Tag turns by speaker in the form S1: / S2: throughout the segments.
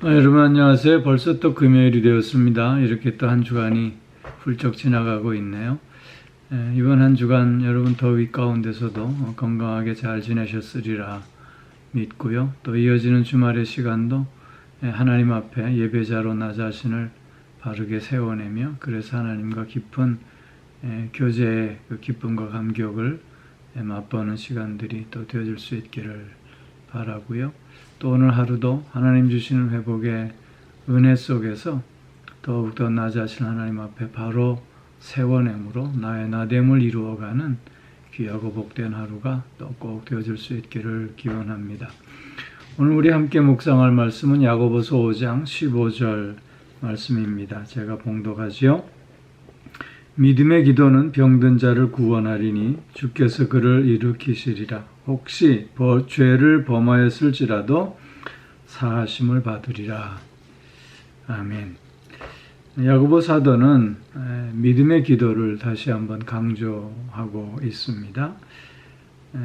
S1: 아, 여러분 안녕하세요. 벌써 또 금요일이 되었습니다. 이렇게 또 한 주간이 훌쩍 지나가고 있네요. 에, 이번 한 주간 여러분 더위 가운데서도 어, 건강하게 잘 지내셨으리라 믿고요. 또 이어지는 주말의 시간도 에, 하나님 앞에 예배자로 나 자신을 바르게 세워내며 그래서 하나님과 깊은 에, 교제의 그 기쁨과 감격을 에, 맛보는 시간들이 또 되어질 수 있기를 바라고요. 또 오늘 하루도 하나님 주시는 회복의 은혜 속에서 더욱더 나 자신 하나님 앞에 바로 세워냄으로 나의 나됨을 이루어가는 귀하고 복된 하루가 또 꼭 되어질 수 있기를 기원합니다. 오늘 우리 함께 묵상할 말씀은 야고보서 5장 15절 말씀입니다. 제가 봉독하지요. 믿음의 기도는 병든 자를 구원하리니 주께서 그를 일으키시리라. 혹시 벌- 죄를 범하였을지라도 사하심을 받으리라. 아멘. 야고보 사도는 에, 믿음의 기도를 다시 한번 강조하고 있습니다. 에,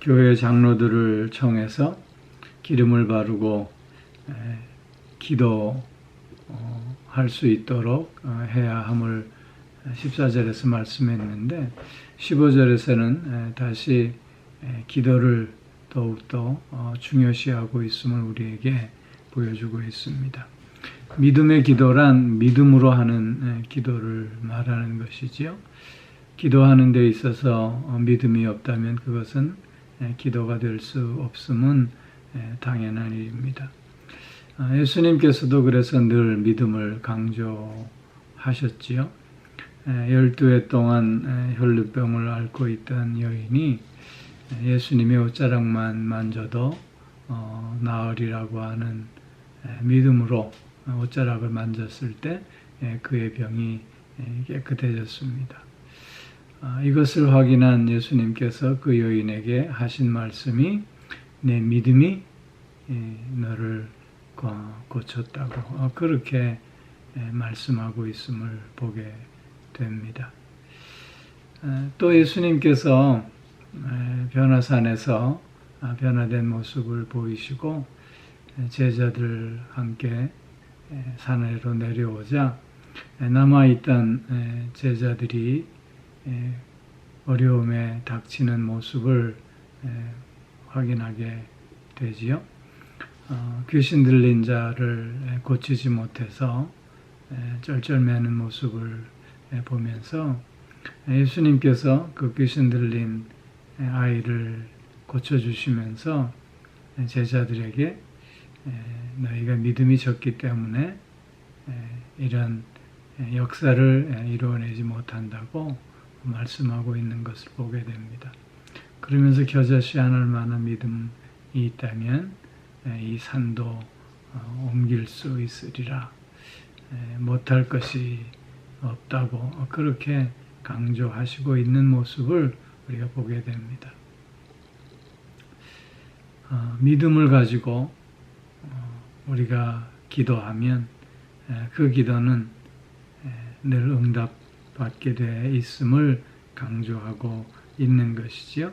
S1: 교회 장로들을 청해서 기름을 바르고 에, 기도할 수 있도록 어, 해야 함을 14절에서 말씀했는데 15절에서는 다시 에, 기도를 더욱더 어, 중요시하고 있음을 우리에게 보여주고 있습니다. 믿음의 기도란 믿음으로 하는 에, 기도를 말하는 것이지요. 기도하는 데 있어서 어, 믿음이 없다면 그것은 에, 기도가 될 수 없음은 에, 당연한 일입니다. 아, 예수님께서도 그래서 늘 믿음을 강조하셨지요. 에, 열두 해 동안 에, 혈루병을 앓고 있던 여인이 에, 예수님의 옷자락만 만져도 어, 나으리라고 하는 에, 믿음으로 옷자락을 만졌을 때 에, 그의 병이 에, 깨끗해졌습니다. 아, 이것을 확인한 예수님께서 그 여인에게 하신 말씀이 내 믿음이 에, 너를 고- 고쳤다고 어, 그렇게 에, 말씀하고 있음을 보게 됩니다. 에, 또 예수님께서 에, 변화산에서 아, 변화된 모습을 보이시고 에, 제자들 함께 에, 산으로 내려오자 에, 남아있던 에, 제자들이 에, 어려움에 닥치는 모습을 에, 확인하게 되지요. 어, 귀신 들린 자를 에, 고치지 못해서 에, 쩔쩔매는 모습을 에, 보면서 예수님께서 그 귀신 들린 에, 아이를 고쳐주시면서 에, 제자들에게 에, 너희가 믿음이 적기 때문에 에, 이런 에, 역사를 에, 이루어내지 못한다고 말씀하고 있는 것을 보게 됩니다. 그러면서 겨자씨 하늘 만한 믿음이 있다면 에, 이 산도 어, 옮길 수 있으리라. 에, 못할 것이 없다고 어, 그렇게 강조하시고 있는 모습을 우리가 보게 됩니다. 어, 믿음을 가지고 어, 우리가 기도하면 에, 그 기도는 에, 늘 응답받게 돼 있음을 강조하고 있는 것이지요.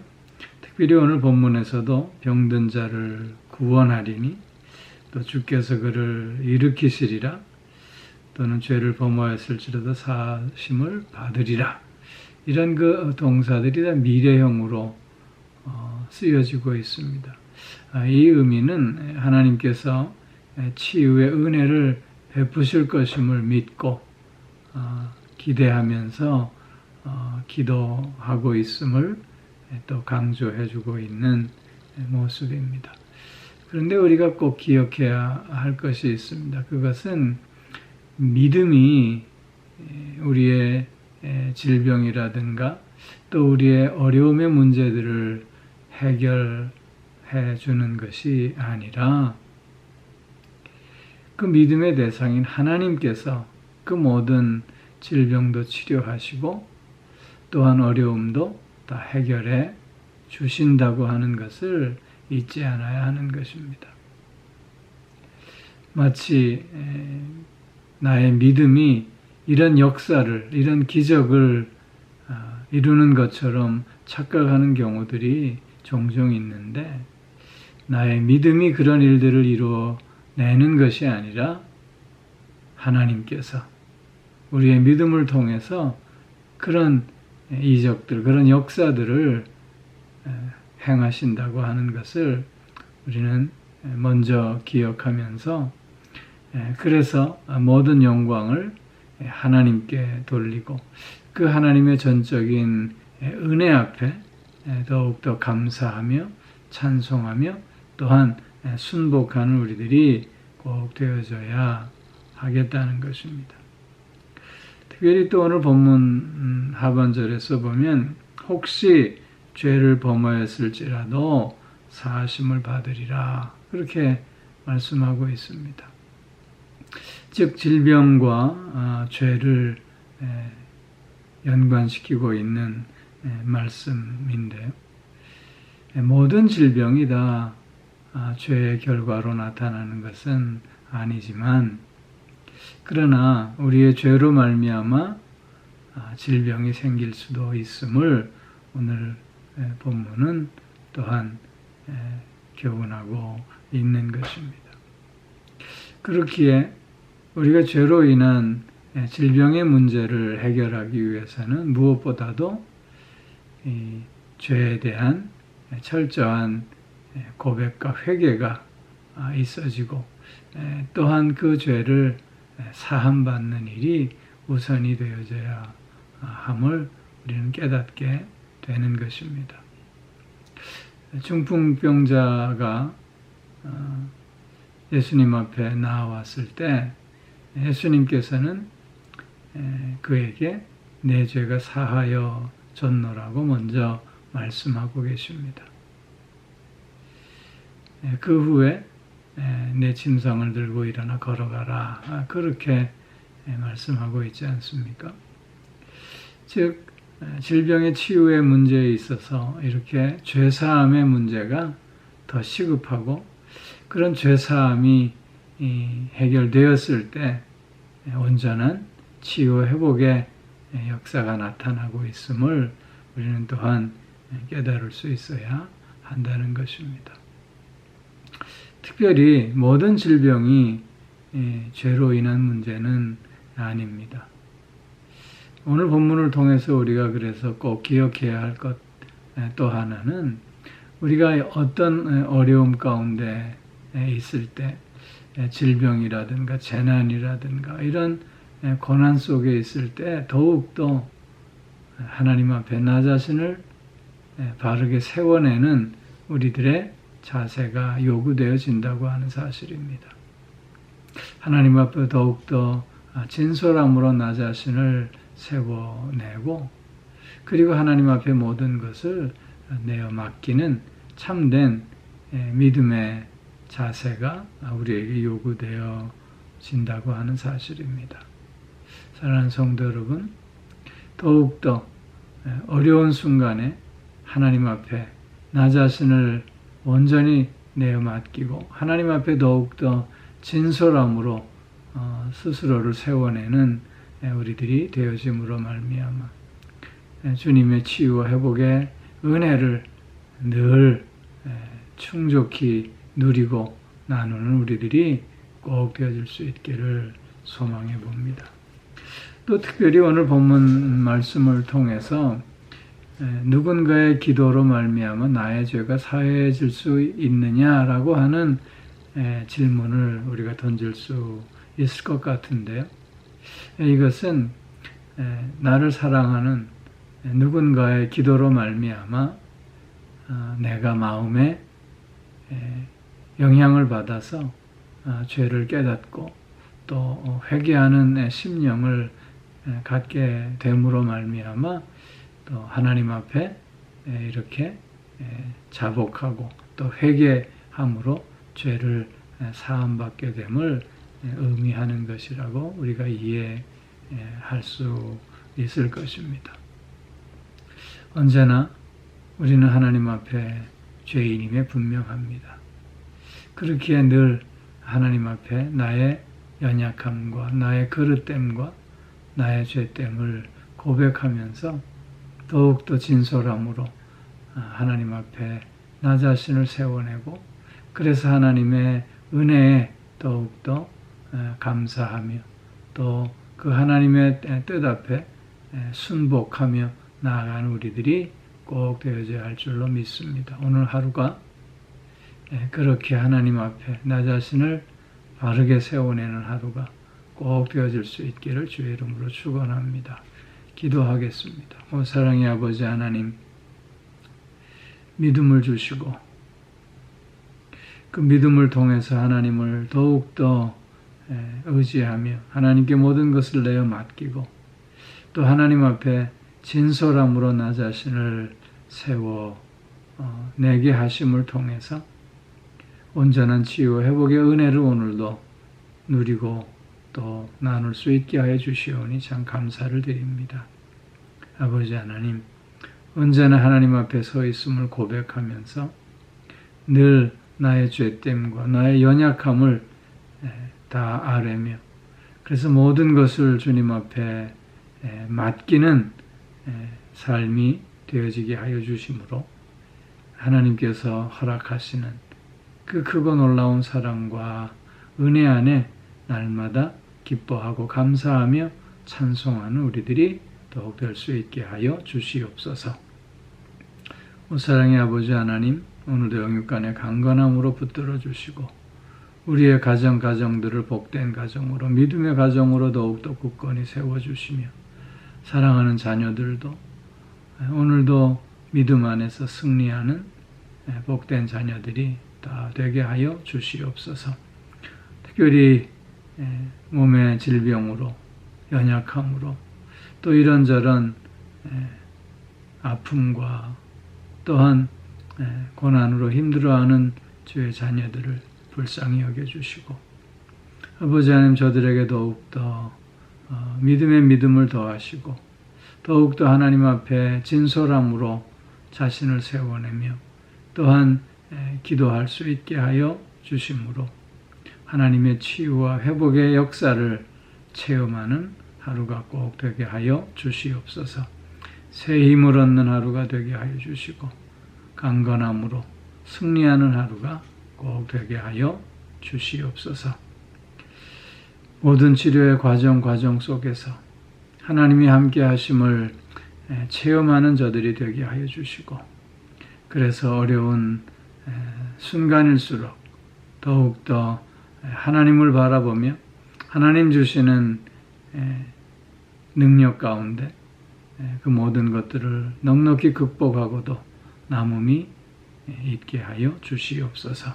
S1: 특별히 오늘 본문에서도 병든 자를 구원하리니 또 주께서 그를 일으키시리라 또는 죄를 범하였을지라도 사심을 받으리라 이런 그 동사들이 다 미래형으로 어, 쓰여지고 있습니다. 아, 이 의미는 하나님께서 치유의 은혜를 베푸실 것임을 믿고 어, 기대하면서 어, 기도하고 있음을 또 강조해 주고 있는 모습입니다. 그런데 우리가 꼭 기억해야 할 것이 있습니다. 그것은 믿음이 우리의 질병이라든가 또 우리의 어려움의 문제들을 해결해 주는 것이 아니라 그 믿음의 대상인 하나님께서 그 모든 질병도 치료하시고 또한 어려움도 다 해결해 주신다고 하는 것을 잊지 않아야 하는 것입니다. 마치 에, 나의 믿음이 이런 역사를, 이런 기적을 아, 이루는 것처럼 착각하는 경우들이 종종 있는데, 나의 믿음이 그런 일들을 이루어 내는 것이 아니라 하나님께서 우리의 믿음을 통해서 그런 이적들, 그런 역사들을 행하신다고 하는 것을 우리는 먼저 기억하면서 그래서 모든 영광을 하나님께 돌리고 그 하나님의 전적인 은혜 앞에 더욱더 감사하며 찬송하며 또한 순복하는 우리들이 꼭 되어져야 하겠다는 것입니다. 특별히 또 오늘 본문 음, 하반절에서 보면 혹시 죄를 범하였을지라도 사심을 받으리라 그렇게 말씀하고 있습니다. 즉 질병과 아, 죄를 연관시키고 있는 말씀인데요. 모든 질병이 다 아, 죄의 결과로 나타나는 것은 아니지만 그러나 우리의 죄로 말미암아 아, 질병이 생길 수도 있음을 오늘 본문은 또한 교훈하고 있는 것입니다. 그렇기에 우리가 죄로 인한 질병의 문제를 해결하기 위해서는 무엇보다도 죄에 대한 철저한 고백과 회개가 아, 있어지고 또한 그 죄를 사함받는 일이 우선이 되어져야 함을 우리는 깨닫게 되는 것입니다. 중풍병자가 어, 예수님 앞에 나왔을 때 예수님께서는 그에게 내 죄가 사하여 졌노라고 먼저 말씀하고 계십니다. 그 후에 내 침상을 들고 일어나 걸어가라. 아, 그렇게 말씀하고 있지 않습니까? 즉, 질병의 치유의 문제에 있어서 이렇게 죄사함의 문제가 더 시급하고 그런 죄사함이 해결되었을 때 온전한 치유 회복의 역사가 나타나고 있음을 우리는 또한 깨달을 수 있어야 한다는 것입니다. 특별히 모든 질병이 죄로 인한 문제는 아닙니다. 오늘 본문을 통해서 우리가 그래서 꼭 기억해야 할 것 또 하나는 우리가 어떤 어려움 가운데 있을 때 질병이라든가 재난이라든가 이런 고난 속에 있을 때 더욱더 하나님 앞에 나 자신을 바르게 세워내는 우리들의 자세가 요구되어진다고 하는 사실입니다. 하나님 앞에 더욱더 진솔함으로 나 자신을 세워내고 그리고 하나님 앞에 모든 것을 내어 맡기는 참된 믿음의 자세가 우리에게 요구되어진다고 하는 사실입니다. 사랑하는 성도 여러분, 더욱더 어려운 순간에 하나님 앞에 나 자신을 온전히 내어 맡기고 하나님 앞에 더욱더 진솔함으로 어, 스스로를 세워내는 우리들이 되어짐으로 말미암아 주님의 치유와 회복의 은혜를 늘 충족히 누리고 나누는 우리들이 꼭 되어질 수 있기를 소망해 봅니다. 또 특별히 오늘 본문 말씀을 통해서 누군가의 기도로 말미암아 나의 죄가 사해질 수 있느냐라고 하는 질문을 우리가 던질 수 있을 것 같은데요. 이것은 나를 사랑하는 누군가의 기도로 말미암아 어, 내가 마음에 영향을 받아서 어, 죄를 깨닫고 또 어, 회개하는 심령을 갖게 됨으로 말미암아 또 하나님 앞에 이렇게 자복하고 또 회개함으로 죄를 사함받게 됨을 의미하는 것이라고 우리가 이해할 수 있을 것입니다. 언제나 우리는 하나님 앞에 죄인임에 분명합니다. 그렇기에 늘 하나님 앞에 나의 연약함과 나의 그릇됨과 나의 죄됨을 고백하면서 더욱더 진솔함으로 하나님 앞에 나 자신을 세워내고 그래서 하나님의 은혜에 더욱더 에, 감사하며 또 그 하나님의 뜻 앞에 에, 순복하며 나아가는 우리들이 꼭 되어져야 할 줄로 믿습니다. 오늘 하루가 에, 그렇게 하나님 앞에 나 자신을 바르게 세워내는 하루가 꼭 되어질 수 있기를 주의 이름으로 축원합니다. 기도하겠습니다. 오 사랑의 아버지 하나님 믿음을 주시고 그 믿음을 통해서 하나님을 더욱더 에, 의지하며 하나님께 모든 것을 내어 맡기고 또 하나님 앞에 진솔함으로 나 자신을 세워 어, 내게 하심을 통해서 온전한 치유 회복의 은혜를 오늘도 누리고 또 나눌 수 있게 하여 주시오니 참 감사를 드립니다. 아버지 하나님, 언제나 하나님 앞에 서 있음을 고백하면서 늘 나의 죄됨과 나의 연약함을 에, 다 아뢰며 그래서 모든 것을 주님 앞에 에, 맡기는 에, 삶이 되어지게 하여 주심으로 하나님께서 허락하시는 그 크고 놀라운 사랑과 은혜 안에 날마다 기뻐하고 감사하며 찬송하는 우리들이 더욱 될 수 있게 하여 주시옵소서. 오 사랑의 아버지 하나님, 오늘도 영육간의 강건함으로 붙들어 주시고 우리의 가정 가정들을 복된 가정으로 믿음의 가정으로 더욱더 굳건히 세워 주시며 사랑하는 자녀들도 오늘도 믿음 안에서 승리하는 복된 자녀들이 다 되게 하여 주시옵소서. 특별히 몸의 질병으로 연약함으로 또 이런저런 아픔과 또한 고난으로 힘들어하는 주의 자녀들을 불쌍히 여겨주시고 아버지 하나님 저들에게 더욱더 어, 믿음의 믿음을 더하시고 더욱더 하나님 앞에 진솔함으로 자신을 세워내며 또한 기도할 수 있게 하여 주심으로 하나님의 치유와 회복의 역사를 체험하는 하루가 꼭 되게 하여 주시옵소서. 새 힘을 얻는 하루가 되게 하여 주시고 강건함으로 승리하는 하루가 꼭 되게 하여 주시옵소서. 모든 치료의 과정 과정 속에서 하나님이 함께 하심을 체험하는 저들이 되게 하여 주시고 그래서 어려운 순간일수록 더욱더 하나님을 바라보며 하나님 주시는 능력 가운데 그 모든 것들을 넉넉히 극복하고도 남음이 있게 하여 주시옵소서.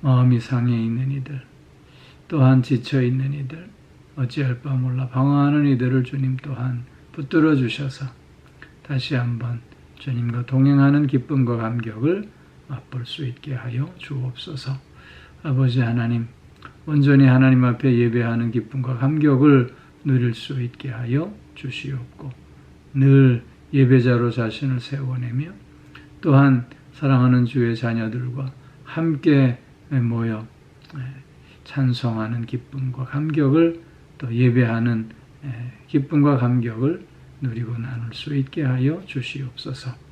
S1: 마음이 상해 있는 이들, 또한 지쳐 있는 이들, 어찌할 바 몰라 방황하는 이들을 주님 또한 붙들어 주셔서 다시 한번 주님과 동행하는 기쁨과 감격을 맛볼 수 있게 하여 주옵소서. 아버지 하나님, 온전히 하나님 앞에 예배하는 기쁨과 감격을 누릴 수 있게 하여 주시옵고, 늘 예배자로 자신을 세워내며, 또한 사랑하는 주의 자녀들과 함께 모여 찬송하는 기쁨과 감격을 또 예배하는 기쁨과 감격을 누리고 나눌 수 있게 하여 주시옵소서.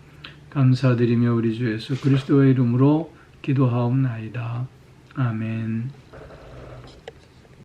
S1: 감사드리며 우리 주 예수 그리스도의 이름으로 기도하옵나이다. 아멘.